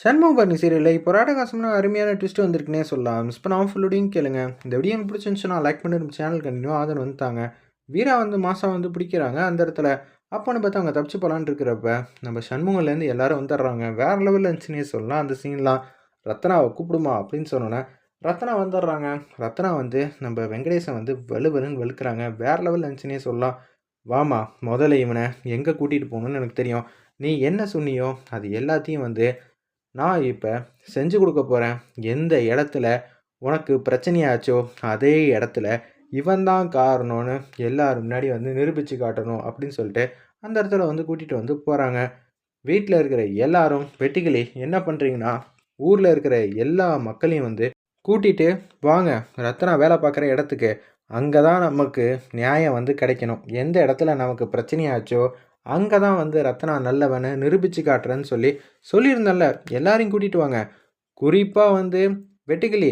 சண்முகபரணி சீரியலில் இப்போ ராடகாசம்னு அருமையான ட்விஸ்ட் வந்திருக்குன்னே சொல்லலாம். மிஸ் பண்ணாமல் ஃபுல்லோடையும் கேளுங்க. இந்த வீடியோ எனக்கு பிடிச்சிருந்துச்சுன்னா லைக் பண்ணி நம்ம சேனல் கண்டினியூ ஆதரவு வந்துட்டாங்க. வீரா வந்து மாதம் வந்து பிடிக்கிறாங்க அந்த இடத்துல. அப்போன்னு பார்த்து அவங்க தப்பிச்சு போகலான்னு இருக்கிறப்ப நம்ம சண்முகம்லேருந்து எல்லாரும் வந்துடுறாங்க. வேறு லெவலில் இருந்துச்சுன்னே சொல்லலாம். அந்த சீன்லாம் ரத்னாவை கூப்பிடுமா அப்படின்னு சொன்னோன்னே ரத்னா வந்துடுறாங்க. ரத்னா வந்து நம்ம வெங்கடேசன் வந்து வலுவலுன்னு வெளுக்கிறாங்க வேறு லெவலில் இருந்துச்சுன்னே சொல்லலாம். வாமா முதல்ல இவனை எங்கே கூட்டிகிட்டு போகணுன்னு எனக்கு தெரியும். நீ என்ன சொன்னியோ அது எல்லாத்தையும் வந்து நான் இப்போ செஞ்சு கொடுக்க போகிறேன் எந்த இடத்துல உனக்கு பிரச்சனையாச்சோ அதே இடத்துல இவன் தான் காரணம்னு எல்லோரும் முன்னாடி வந்து நிரூபித்து காட்டணும் அப்படின்னு சொல்லிட்டு அந்த இடத்துல வந்து கூட்டிகிட்டு வந்து போகிறாங்க வீட்டில் இருக்கிற எல்லாரும் வெட்டிகளி என்ன பண்ணுறீங்கன்னா ஊரில் இருக்கிற எல்லா மக்களையும் வந்து கூட்டிகிட்டு வாங்க. ரத்னா வேலை பார்க்குற இடத்துக்கு அங்கே தான் நமக்கு நியாயம் வந்து கிடைக்கணும். எந்த இடத்துல நமக்கு பிரச்சனையாச்சோ அங்கே தான் வந்து ரத்னா நல்லவனை நிரூபித்து காட்டுறேன்னு சொல்லி சொல்லியிருந்தேன்ல எல்லாரையும் கூட்டிகிட்டு வாங்க. குறிப்பாக வந்து வெட்டுக்கிளி.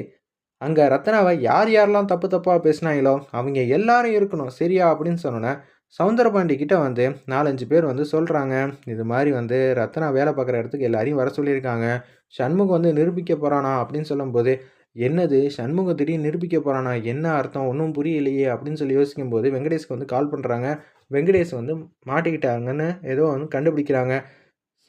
அங்கே ரத்னாவை யார் யாரெல்லாம் தப்பு தப்பாக பேசினாங்களோ அவங்க எல்லாரும் இருக்கணும். சரியா அப்படின்னு சொன்னோன்னே சவுந்தரபாண்டி கிட்ட வந்து நாலஞ்சு பேர் வந்து சொல்கிறாங்க இது மாதிரி வந்து ரத்னா வேலை பார்க்குற இடத்துக்கு எல்லாரையும் வர சொல்லியிருக்காங்க. சண்முகம் வந்து நிரூபிக்க போகிறானா அப்படின்னு சொல்லும்போது என்னது சண்முகம் திடீர்னு நிரூபிக்க போகிறானா என்ன அர்த்தம்? ஒன்றும் புரியலையே அப்படின்னு சொல்லி யோசிக்கும்போது வெங்கடேஷ்க்கு வந்து கால் பண்ணுறாங்க வெங்கடேஷ் வந்து மாட்டிக்கிட்டாங்கன்னு ஏதோ வந்து கண்டுபிடிக்கிறாங்க.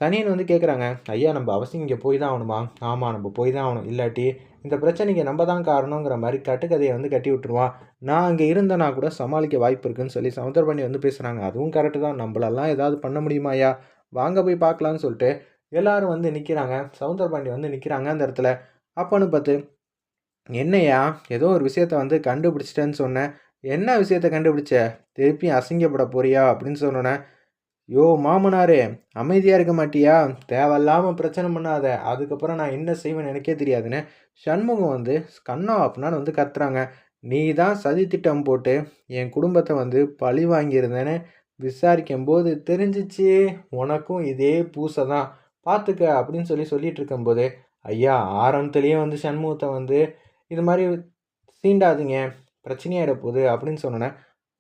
சனியன் வந்து கேட்குறாங்க ஐயா நம்ம அவசியம் இங்கே போய் தான் ஆகணுமா? ஆமாம் நம்ம போய் தான் ஆகணும். இல்லாட்டி இந்த பிரச்சனைக்கு நம்ம தான் காரணங்கிற மாதிரி கட்டுக்கதையை வந்து கட்டி விட்டுருவான். நான் அங்கே இருந்தேனா கூட சமாளிக்க வாய்ப்பு இருக்குன்னு சொல்லி சமுத்திரபாண்டி வந்து பேசுகிறாங்க அதுவும் கரெக்டு தான். நம்மளெல்லாம் ஏதாவது பண்ண முடியுமாயா வாங்க போய் பார்க்கலான்னு சொல்லிட்டு எல்லாரும் வந்து நிற்கிறாங்க சவுந்தரபாண்டி வந்து நிற்கிறாங்க அந்த இடத்துல. அப்போன்னு பார்த்து என்னையா? ஏதோ ஒரு விஷயத்த வந்து கண்டுபிடிச்சிட்டேன்னு சொன்னேன். என்ன விஷயத்த கண்டுபிடிச்ச? திருப்பி அசிங்கப்பட போறியா? அப்படின்னு சொன்னோன்னே யோ மாமனாரே அமைதியாக இருக்க மாட்டியா? தேவையில்லாமல் பிரச்சனை பண்ணாத. அதுக்கப்புறம் நான் என்ன செய்வேன்னு எனக்கே தெரியாதுன்னு. சண்முகம் வந்து கண்ணா அப்படின்னு வந்து கத்துறாங்க. நீ தான் சதி திட்டம் போட்டு என் குடும்பத்தை வந்து பழி வாங்கியிருந்தேன்னு விசாரிக்கும் போது தெரிஞ்சிச்சு உனக்கும் இதே பூசை தான். பார்த்துக்க அப்படின்னு சொல்லி சொல்லிட்டு இருக்கும்போது ஐயா ஆரம்பத்துலேயே வந்து சண்முகத்தை வந்து இது மாதிரி சீண்டாதீங்க பிரச்சனையாயிட போகுது அப்படின்னு சொன்னோன்னே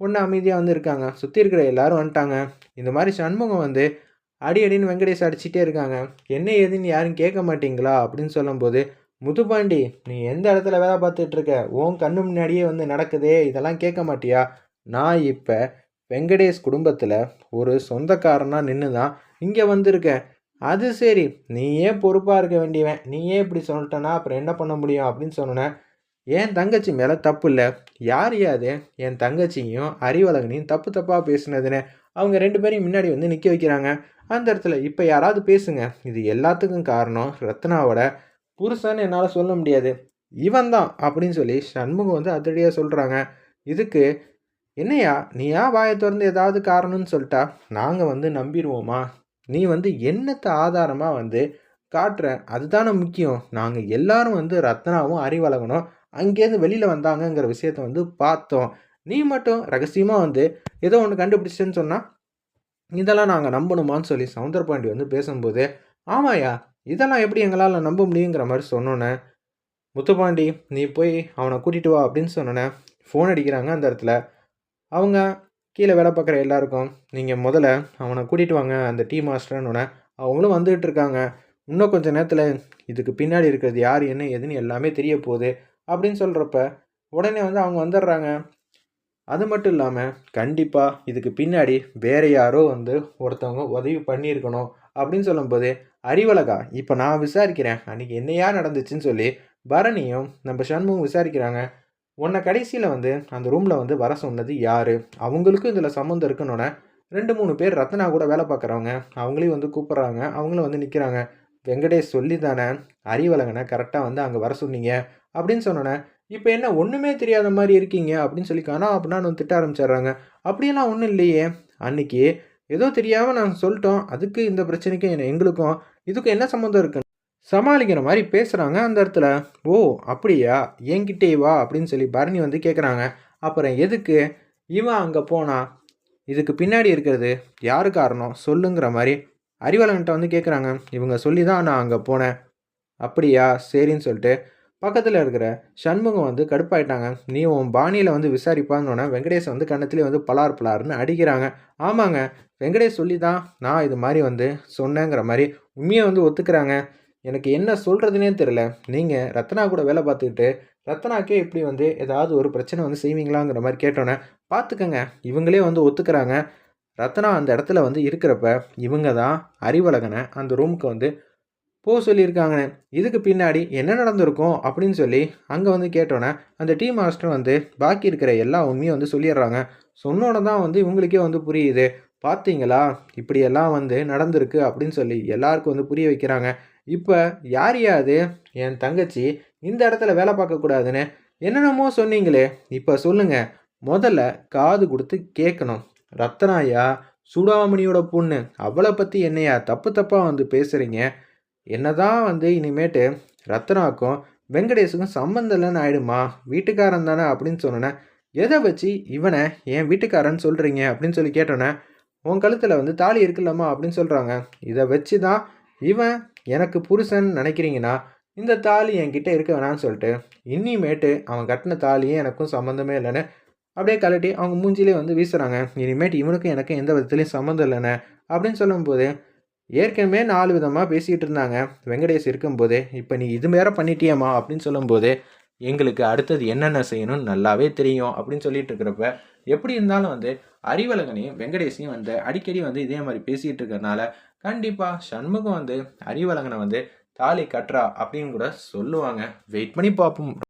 ஒன்று அமைதியாக வந்து இருக்காங்க. சுற்றி இருக்கிற எல்லாரும் வந்துட்டாங்க. இந்த மாதிரி சண்முகம் வந்து அடி அடின்னு வெங்கடேஷ் அடிச்சிட்டே இருக்காங்க. என்ன ஏதுன்னு யாரும் கேட்க மாட்டீங்களா? அப்படின்னு சொல்லும்போது முதுபாண்டி நீ எந்த இடத்துல வேலை பார்த்துட்டு இருக்க? உன் கண்ணு முன்னாடியே வந்து நடக்குதே. இதெல்லாம் கேட்க மாட்டியா? நான் இப்போ வெங்கடேஷ் குடும்பத்தில் ஒரு சொந்தக்காரனாக நின்று தான் இங்கே வந்திருக்கேன். அது சரி நீயே பொறுப்பாக இருக்க வேண்டியவன்? நீயே இப்படி சொல்லிட்டனா அப்புறம் என்ன பண்ண முடியும் அப்படின்னு சொன்னேன். என் தங்கச்சி மேலே தப்பு இல்லை. யார் யாது? என் தங்கச்சியும் அறிவழகனையும் தப்பு தப்பாக பேசுனதுன்னு அவங்க ரெண்டு பேரையும் முன்னாடி வந்து நிற்க வைக்கிறாங்க. அந்த இடத்துல இப்போ யாராவது பேசுங்க. இது எல்லாத்துக்கும் காரணம் ரத்னாவோட புருஷன்னு என்னால் சொல்ல முடியாது. இவன் தான் அப்படின்னு சொல்லி சண்முகம் வந்து அதிரடியாக சொல்கிறாங்க இதுக்கு என்னையா? நீ ஏன் வாயை திறந்து ஏதாவது காரணம்னு சொல்லிட்டா? நாங்கள் வந்து நம்பிடுவோமா? நீ வந்து என்னத்தை ஆதாரமாக வந்து காட்டுற? அதுதானே முக்கியம். நாங்கள் எல்லாரும் வந்து ரத்னாவும் அறிவழகணும். அங்கேருந்து வெளியில் வந்தாங்கங்கிற விஷயத்த வந்து பார்த்தோம். நீ மட்டும் ரகசியமாக வந்து ஏதோ ஒன்று கண்டுபிடிச்சேன்னு சொன்னால் இதெல்லாம் நாங்கள் நம்பணுமான்னு சொல்லி சவுந்தரபாண்டி வந்து பேசும்போது ஆமாயா இதெல்லாம் எப்படி எங்களால் நம்ப முடியுங்கிற மாதிரி சொன்னோன்னே முத்துப்பாண்டி நீ போய் அவனை கூட்டிகிட்டு வா அப்படின்னு சொன்னோன்னே ஃபோன் அடிக்கிறாங்க அந்த இடத்துல. அவங்க கீழே வேலை பார்க்குற எல்லாருக்கும் நீங்கள் முதல்ல அவனை கூட்டிகிட்டு வாங்க அந்த டீ மாஸ்டர்னு அவங்களும் வந்துகிட்டு இருக்காங்க. இன்னும் கொஞ்சம் நேரத்தில் இதுக்கு பின்னாடி இருக்கிறது யார் என்ன எதுன்னு எல்லாமே தெரிய போகுது அப்படின்னு சொல்கிறப்ப உடனே வந்து அவங்க வந்துடுறாங்க. அது மட்டும் இல்லாமல் கண்டிப்பாக இதுக்கு பின்னாடி வேறு யாரோ வந்து ஒருத்தவங்க உதவி பண்ணியிருக்கணும் அப்படின்னு சொல்லும்போது அறிவழகா இப்போ நான் விசாரிக்கிறேன். அன்றைக்கி என்னையா நடந்துச்சுன்னு சொல்லி பரணியும் நம்ம சண்முகம் விசாரிக்கிறாங்க. உன்னை கடைசியில் வந்து அந்த ரூமில் வந்து வர சொன்னது யார்? அவங்களுக்கும் இதில் சம்மந்தம் இருக்குன்னொன்னே ரெண்டு மூணு பேர் ரத்னா கூட வேலை பார்க்குறவங்க அவங்களையும் வந்து கூப்பிட்றாங்க. அவங்களும் வந்து நிற்கிறாங்க வெங்கடேஷ் சொல்லி தானே அறிவழகனை கரெக்டாக வந்து அங்கே வர சொன்னீங்க. அப்படின்னு சொன்னோன்னே இப்போ என்ன ஒன்றுமே தெரியாத மாதிரி இருக்கீங்க? அப்படின்னு சொல்லி காணா அப்படின்னா வந்து திட்ட ஆரம்பிச்சிடுறாங்க. அப்படியெல்லாம் ஒன்றும் இல்லையே. அன்னைக்கு ஏதோ தெரியாமல் நாங்கள் சொல்லிட்டோம். அதுக்கு இந்த பிரச்சனைக்கும் என்ன எங்களுக்கும் இதுக்கும் என்ன சம்மந்தம் இருக்குது சமாளிக்கிற மாதிரி பேசுகிறாங்க அந்த இடத்துல. ஓ அப்படியா? என்கிட்டே வா அப்படின்னு சொல்லி பரணி வந்து கேட்குறாங்க அப்புறம் எதுக்கு? இவன் அங்கே போனா? இதுக்கு பின்னாடி இருக்கிறது யாரு காரணம்? சொல்லுங்கிற மாதிரி அறிவாளன்கிட்ட வந்து கேட்குறாங்க இவங்க சொல்லி தான் நான் அங்கே போனேன். அப்படியா? சரின்னு சொல்லிட்டு பக்கத்தில் இருக்கிற சண்முகம் வந்து கடுப்பாயிட்டாங்க. நீ உன் பாணியில் வந்து விசாரிப்பான்னொன்னே வெங்கடேஷ் வந்து கண்ணத்துலேயே வந்து பலார் பலார்னு அடிக்கிறாங்க. ஆமாங்க வெங்கடேஷ் சொல்லி தான் நான் இது மாதிரி வந்து சொன்னேங்கிற மாதிரி உண்மையை வந்து ஒத்துக்கிறாங்க. எனக்கு என்ன சொல்கிறதுனே தெரில நீங்கள் ரத்னா கூட வேலை பார்த்துக்கிட்டு ரத்னாக்கே இப்படி வந்து ஏதாவது ஒரு பிரச்சனை வந்து செய்வீங்களாங்கிற மாதிரி கேட்டோன்னே பார்த்துக்கங்க. இவங்களே வந்து ஒத்துக்கிறாங்க. ரத்னா அந்த இடத்துல வந்து இருக்கிறப்ப இவங்க தான் அறிவழகனை. அந்த ரூமுக்கு வந்து போக சொல்லியிருக்காங்க. இதுக்கு பின்னாடி என்ன நடந்திருக்கும் அப்படின்னு சொல்லி அங்கே வந்து கேட்டோன்னே அந்த டீ மாஸ்டர் வந்து பாக்கி இருக்கிற எல்லா உண்மையும் வந்து சொல்லிடுறாங்க. சொன்னோன்னே தான் வந்து இவங்களுக்கே வந்து புரியுது. பார்த்தீங்களா? இப்படியெல்லாம் வந்து நடந்திருக்கு அப்படின்னு சொல்லி எல்லாருக்கும் வந்து புரிய வைக்கிறாங்க. இப்போ யாரையாவது என் தங்கச்சி இந்த இடத்துல வேலை பார்க்கக்கூடாதுன்னு என்னென்னமோ சொன்னீங்களே இப்போ சொல்லுங்கள் முதல்ல காது கொடுத்து கேட்கணும் ரத்னாயா சூடாமணியோட பொண்ணு அவளை பற்றி என்னையா தப்பு தப்பாக வந்து பேசுகிறீங்க என்னதான் வந்து இனிமேட்டு ரத்னாக்கும் வெங்கடேஷுக்கும் சம்மந்தம் இல்லைன்னு ஆயிடுமா? வீட்டுக்காரன் தானே அப்படின்னு சொன்னேன் எதை வச்சு இவனை என் வீட்டுக்காரன் சொல்கிறீங்க அப்படின்னு சொல்லி கேட்டோன்னே உன் கழுத்தில் வந்து தாலி இருக்குல்லம்மா அப்படின்னு சொல்கிறாங்க இதை வச்சு தான் இவன் எனக்கு புருஷன் நினைக்கிறீங்கன்னா இந்த தாலி என்கிட்ட இருக்க வேணாம்னு சொல்லிட்டு இனிமேட்டு அவன் கட்டின தாலியே எனக்கும் சம்மந்தமே இல்லைன்னு அப்படியே கழட்டி அவங்க மூஞ்சிலே வந்து வீசுகிறாங்க இனிமேட்டு இவனுக்கும் எனக்கும் எந்த விதத்துலையும் சம்மந்தம் இல்லைன்னு அப்படின்னு சொல்லும்போது ஏற்கனவே நாலு விதமாக பேசிக்கிட்டு இருந்தாங்க. வெங்கடேஷ் இருக்கும்போது இப்போ நீ இது வேற பண்ணிட்டியம்மா அப்படின்னு சொல்லும்போது எங்களுக்கு அடுத்தது என்னென்ன செய்யணும்னு நல்லாவே தெரியும் அப்படின்னு சொல்லிட்டு இருக்கிறப்ப எப்படி இருந்தாலும் வந்து அறிவழகனையும் வெங்கடேஷையும் வந்து அடிக்கடி வந்து இதே மாதிரி பேசிகிட்டு இருக்கிறனால கண்டிப்பாக சண்முகம் வந்து அறிவழகனை வந்து தாலி கட்டுறா அப்படின்னு கூட சொல்லுவாங்க. வெயிட் பண்ணி பார்ப்போம்.